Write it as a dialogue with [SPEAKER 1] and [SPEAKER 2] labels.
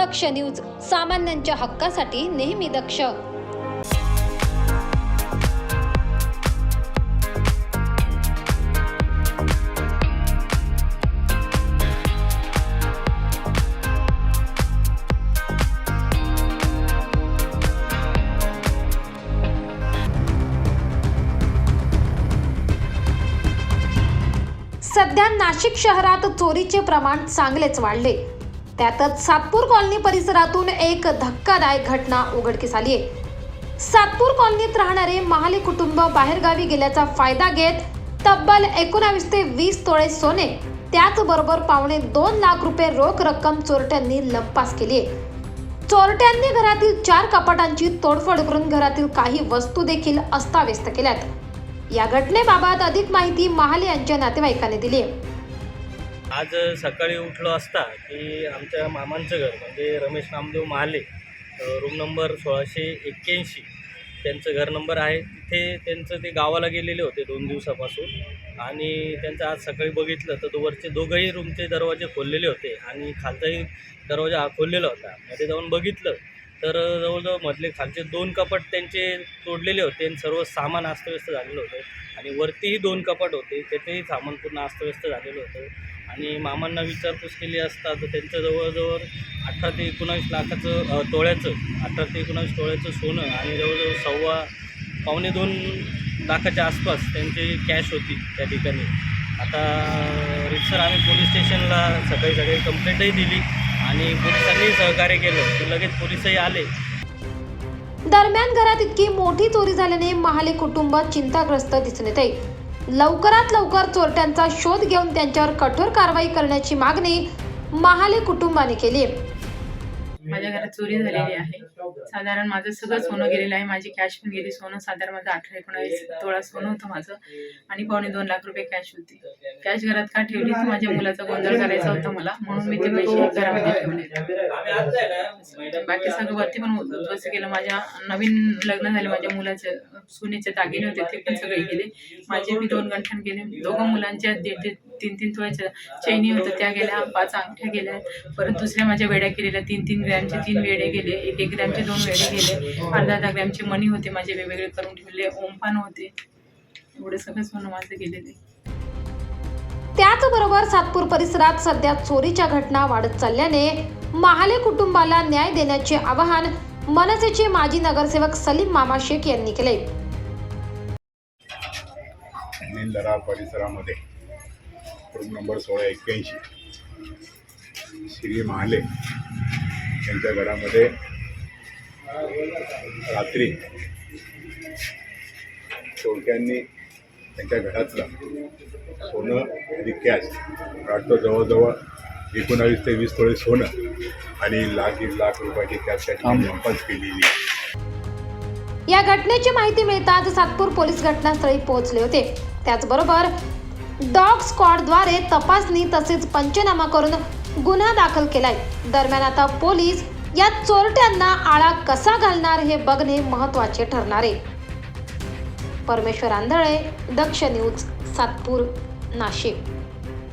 [SPEAKER 1] दक्ष news सामान्यांच्या हक्कासाठी नेहमी दक्ष. सध्या नाशिक शहरात चोरीचे प्रमाण चांगलेच वाढले. त्यातच सातपूर कॉलनी परिसरातून एक धक्कादायक घटना उघडकीस आली आहे सातपूर कॉलनीत राहणारे महाले कुटुंब बाहेरगावी गेल्याचा फायदा घेत तब्बल एकोणावीस ते वीस तोळे सोने त्याचबरोबर पावणे दोन लाख रुपये रोख रक्कम चोरट्यांनी लंपास केली आहे चोरट्यांनी घरातील चार कपाटांची तोडफोड करून घरातील काही वस्तू देखील अस्ताव्यस्त केल्यात. या घटनेबाबत अधिक माहिती महाले यांच्या नातेवाईकांनी दिली आहे
[SPEAKER 2] आज सकाळी उठलो असता की आमच्या मामांचं घर म्हणजे रमेश नामदेव महाले रूम नंबर सोळाशे एक्क्याऐंशी. त्यांचं घर नंबर आहे. तिथे त्यांचं ते गावाला गेलेले होते दोन दिवसापासून. आणि त्यांचं आज सकाळी बघितलं तर तो वरचे दोघंही रूमचे दरवाजे खोललेले होते आणि खालचाही दरवाजा खोललेला होता. मध्ये जाऊन बघितलं तर जवळजवळ मधले खालचे दोन कपाट त्यांचे तोडलेले होते आणि सर्व सामान अस्तव्यस्त झालेलं होतं. आणि वरतीही दोन कपाट होते. त्याचेही सामान पूर्ण अस्तव्यस्त झालेलं होतं. आणि मामांना विचारपूस केली असता तर त्यांचं जवळजवळ अठरा ते एकोणावीस लाखाचं तोळ्याचं अठरा ते एकोणावीस तोळ्याचं सोनं आणि जवळजवळ सव्वा पावणे दोन लाखाच्या आसपास त्यांची कॅश होती त्या ठिकाणी. आता रितसर आम्ही पोलीस स्टेशनला सकाळी सकाळी कंप्लेंटही दिली आणि पोलिसांनी सहकार्य केलं. तर लगेच पोलीसही आले.
[SPEAKER 1] दरम्यान घरात इतकी मोठी चोरी झाल्याने महाले कुटुंब चिंताग्रस्त दिसून येते. लवकरात लवकर चोरट्यांचा शोध घेऊन त्यांच्यावर कठोर कारवाई करण्याची मागणी महाले कुटुंबाने केली.
[SPEAKER 3] माझ्या घरात चोरी झालेली आहे. साधारण माझं सगळं सोनं गेलेलं आहे. माझी कॅश पण गेली. सोनं साधारण माझं अठरा एकोणावीस तोळा सोनं होतं माझं. आणि पावणे दोन लाख रुपये कॅश होती. कॅश घरात का ठेवली? तर माझ्या मुलाचा गोंधळ करायचा होता मला. म्हणून मी ते पैसे घरामध्ये ठेवले. बाकी सगळं वरती पण उद्ध्वस्त केलं. माझ्या नवीन लग्न झाले. माझ्या मुलाचे सोन्याचे दागिने होते. ते पण सगळे गेले. माझे मी दोन गंठण गेले दोघं मुलांच्या दीड दीड तीन तीन तोळ्याच्या चैनी होत्या त्या गेल्या पाच अंगठ्या गेल्या. परत दुसऱ्या माझ्या वेड्या केलेल्या तीन तीन ग्रॅमचे तीन वेडे गेले एक एक ग्रॅमचे दोन वेडे गेले. अर्धा अर्धा ग्रॅमचे मणी होते माझे वेगवेगळे करून ठेवले ओमपान होते. एवढे सगळं सोनं माझं गेलेले.
[SPEAKER 1] त्याचबरोबर सातपूर परिसरात सध्या चोरीच्या घटना वाढत चालल्याने महाले कुटुंबाला न्याय देण्याचे आवाहन मनसेचे माजी नगरसेवक सलीम मामा शेख यांनी केले.
[SPEAKER 4] निंदरा परिसरामध्ये. रूम नंबर सोळा एक्क्याऐंशी. श्री महाले यांच्या घरामध्ये रात्री चोरट्यांनी त्यांच्या घरातलं सोनं आणि कॅश वाटतं जवळजवळ एकोणावीस ते वीस तोळे सोनं आणि लाख दीड लाख रुपयाची कॅश त्या ठिकाणी लंपास केलेली. आहे
[SPEAKER 1] या घटनेची माहिती मिळताच सातपूर पोलीस घटनास्थळी पोहोचले होते. त्याचबरोबर डॉग स्क्वॉडद्वारे तपासणी तसेच पंचनामा करून गुन्हा दाखल केलाय. दरम्यान आता पोलीस या चोरट्यांना आळा कसा घालणार हे बघणे महत्त्वाचे ठरणार आहे. परमेश्वर आंधळे दक्ष न्यूज सातपूर नाशिक.